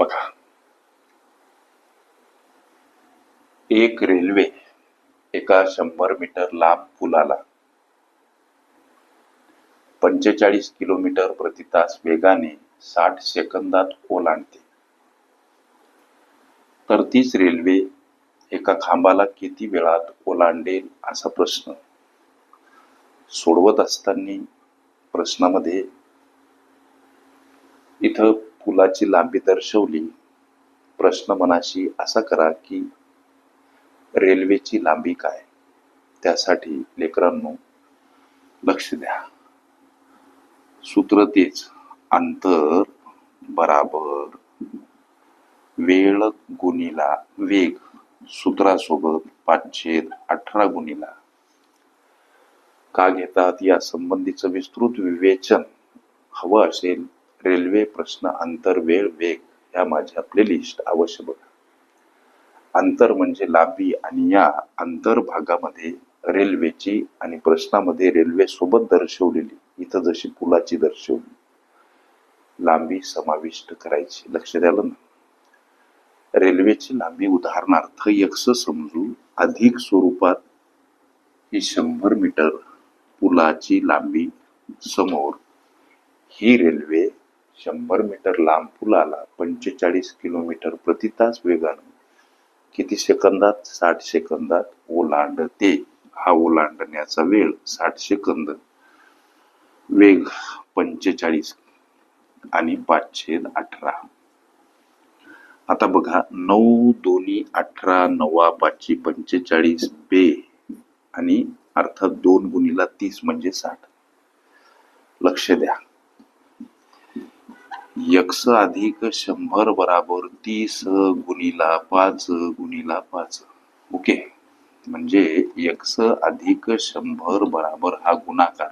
बघा. एक रेल्वे एका शंभर मीटर लांब पुलाला पंचेचाळीस किलोमीटर प्रति तास वेगाने साठ सेकंदात ओलांडते तर तीच रेल्वे एका खांबाला किती वेळात ओलांडेल असा प्रश्न सोडवत असताना प्रश्नामध्ये इथं पुलाची लांबी दर्शवली. प्रश्न मनाशी असा करा की रेल्वेची लांबी काय? त्यासाठी लेकरांनो लक्ष द्या. सूत्र तेच. अंतर बराबर. वेळ गुणिला वेग. सूत्रासोबत पाचशे अठरा गुणिला. का घेतात या संबंधीचं विस्तृत विवेचन? हवं असेल रेल्वे प्रश्न अंतर वेळ वेग ह्या माझ्या लिस्ट अवश्य बघा. अंतर म्हणजे लांबी आणि या अंतर भागामध्ये रेल्वेची आणि प्रश्नामध्ये रेल्वे सोबत दर्शवलेली इथं जशी पुलाची दर्शवली. लांबी समाविष्ट करायची. लक्ष द्यालं ना? रेल्वेची लांबी उदाहरणार्थ यक्ष समजू अधिक स्वरूपात ही शंभर मीटर पुलाची लांबी समोर ही रेल्वे शंभर मीटर लांब पुलाला पंचेचाळीस किलोमीटर प्रति तास वेगानं. किती सेकंदात? साठ सेकंदात ओलांडते. हा ओलांडण्याचा वेळ साठ सेकंद. वेग पंचेचाळीस आणि पाचशे अठरा. आता बघा नऊ दोन्ही अठरा नवा पाचशे पंचेचाळीस बे आणि अर्थात दोन गुणीला तीस म्हणजे साठ. लक्ष द्या. यक्स अधिक शंभर बराबर तीस गुणीला पाच गुणीला पाच. ओके? म्हणजे यक्स अधिक शंभर बराबर हा गुणाकार.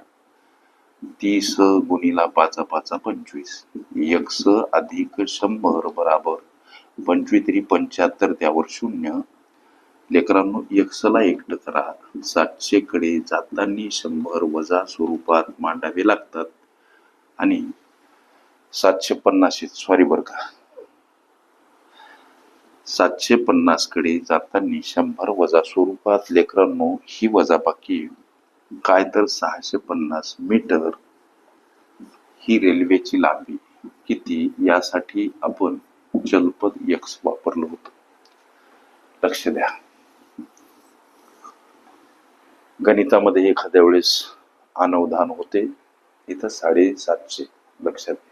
तीस गुणीला पाच पाच पंचवीस. यक्स अधिक शंभर बराबर पंचवीस तरी पंच्याहत्तर त्यावर शून्य. लेकरांनो यक्सला एकट करा. सातशे कडे जाताना शंभर वजा स्वरूपात मांडावे लागतात. आणि सातशे पन्नास सॉरी बरं का. सातशे पन्नासकडे जाताना शंभर वजा स्वरूपात लेकरांनो ही वजाबाकी काय तर सहाशे पन्नास मीटर ही रेल्वेची लांबी किती यासाठी आपण जलपद यक्स वापरलं होतं. लक्ष द्या. गणितामध्ये एखाद्या वेळेस अनवधान होते. इथं साडेसातशे लक्षात घ्या.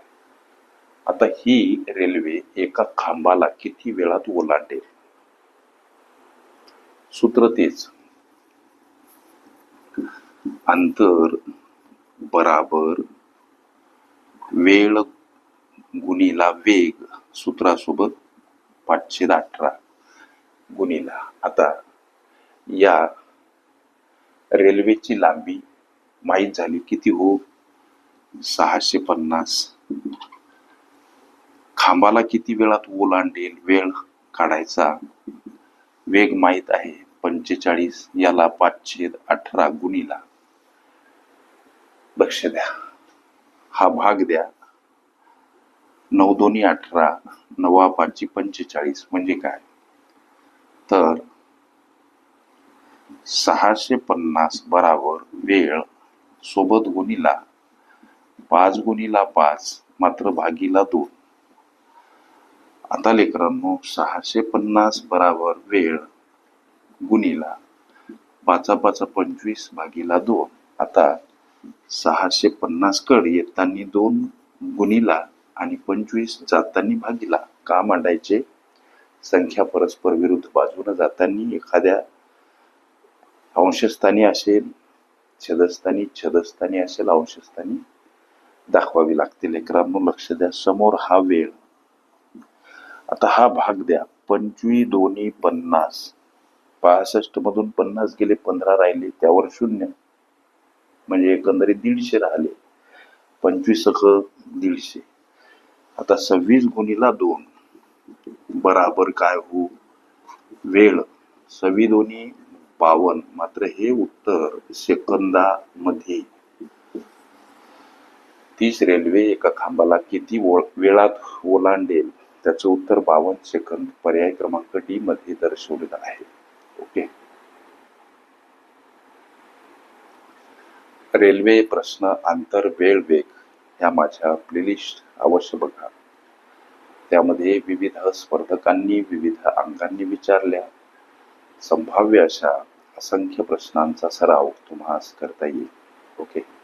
आता ही रेल्वे एका खांबाला किती वेळात ओलांडेल? सूत्र तेच. अंतर बराबर वेळ गुणीला वेग सूत्रासोबत पाचशे अठरा गुणीला. आता या रेल्वेची लांबी माहीत झाली किती हो? सहाशे पन्नास. खांबाला किती वेळात ओलांडेल वेळ काढायचा? वेग माहीत आहे. पंचेचाळीस याला पाचशे अठरा गुणीला. लक्ष द्या. हा भाग द्या. नऊ दोन्ही अठरा नवा पाचशे पंचेचाळीस म्हणजे काय? तर सहाशे पन्नास बराबर वेळ सोबत गुणीला. पाच गुणीला पाच मात्र भागीला दोन. आता लेकरांनो सहाशे पन्नास बराबर वेळ गुणीला पाचा पाचा पंचवीस भागीला दोन. आता सहाशे पन्नास कड येताना दोन गुणीला आणि पंचवीस जाताना भागीला. का मांडायचे? संख्या परस्पर विरुद्ध बाजूने जाताना एखाद्या अंशस्थानी असेल छदस्थानी छदस्थानी असेल अंशस्थानी दाखवावी लागते. लेकरांनो लक्ष द्या. समोर हा वेळ आता हा भाग द्या. पंचवी दोन्ही पन्नास. पासष्ट मधून पन्नास गेले पंधरा राहिले त्यावर शून्य. म्हणजे एकंदरीत दीडशे राहिले. पंचवीस दीडशे. आता सव्वीस गुणीला दोन. बराबर काय हो? वेळ. सव्वी दोन्ही बावन. मात्र हे उत्तर सेकंदामध्ये. तीच रेल्वे एका खांबाला किती वेळात ओलांडेल? त्याचं उत्तर बावन्न सेकंद पर्याय क्रमांक डी मध्ये दर्शवलेलं आहे. ओके? रेल्वे प्रश्न आंतर वेळ वेग ह्या माझ्या प्लेलिस्ट अवश्य बघा. त्यामध्ये विविध स्पर्धकांनी विविध अंगांनी विचारल्या. संभाव्य अशा असंख्य प्रश्नांचा सराव तुम्हाला करता येईल. ओके?